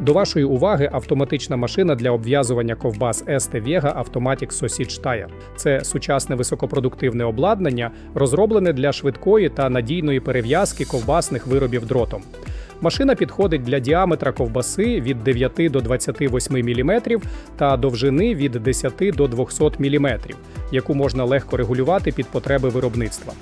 До вашої уваги автоматична машина для обв'язування ковбас ST Vega Automatic Sausage Tire. Це сучасне високопродуктивне обладнання, розроблене для швидкої та надійної перев'язки ковбасних виробів дротом. Машина підходить для діаметра ковбаси від 9 до 28 мм та довжини від 10 до 200 мм, яку можна легко регулювати під потреби виробництва.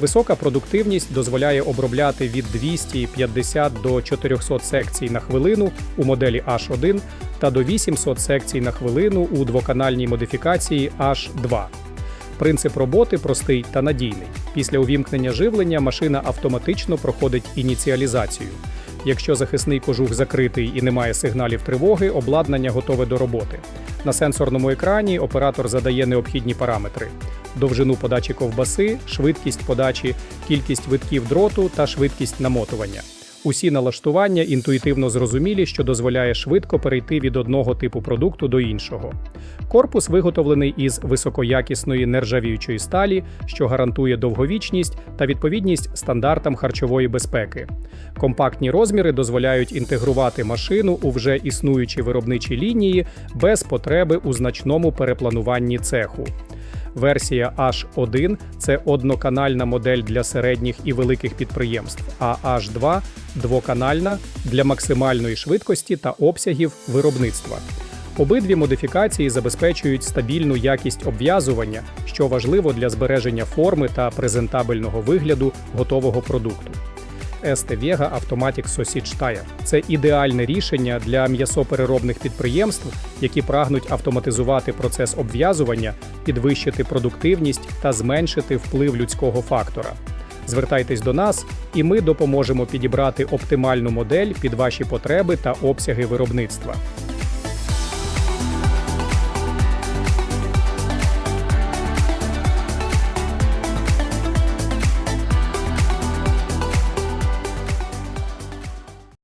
Висока продуктивність дозволяє обробляти від 250 до 400 секцій на хвилину у моделі H1 та до 800 секцій на хвилину у двоканальній модифікації H2. Принцип роботи простий та надійний. Після увімкнення живлення машина автоматично проходить ініціалізацію. Якщо захисний кожух закритий і немає сигналів тривоги, обладнання готове до роботи. На сенсорному екрані оператор задає необхідні параметри: довжину подачі ковбаси, швидкість подачі, кількість витків дроту та швидкість намотування. Усі налаштування інтуїтивно зрозумілі, що дозволяє швидко перейти від одного типу продукту до іншого. Корпус виготовлений із високоякісної нержавіючої сталі, що гарантує довговічність та відповідність стандартам харчової безпеки. Компактні розміри дозволяють інтегрувати машину у вже існуючі виробничі лінії без потреби у значному переплануванні цеху. Версія H1 це одноканальна модель для середніх і великих підприємств, а H2 двоканальна для максимальної швидкості та обсягів виробництва. Обидві модифікації забезпечують стабільну якість обв'язування, що важливо для збереження форми та презентабельного вигляду готового продукту. ST Vega Automatic Sausage Tire – це ідеальне рішення для м'ясопереробних підприємств, які прагнуть автоматизувати процес обв'язування, підвищити продуктивність та зменшити вплив людського фактора. Звертайтесь до нас, і ми допоможемо підібрати оптимальну модель під ваші потреби та обсяги виробництва.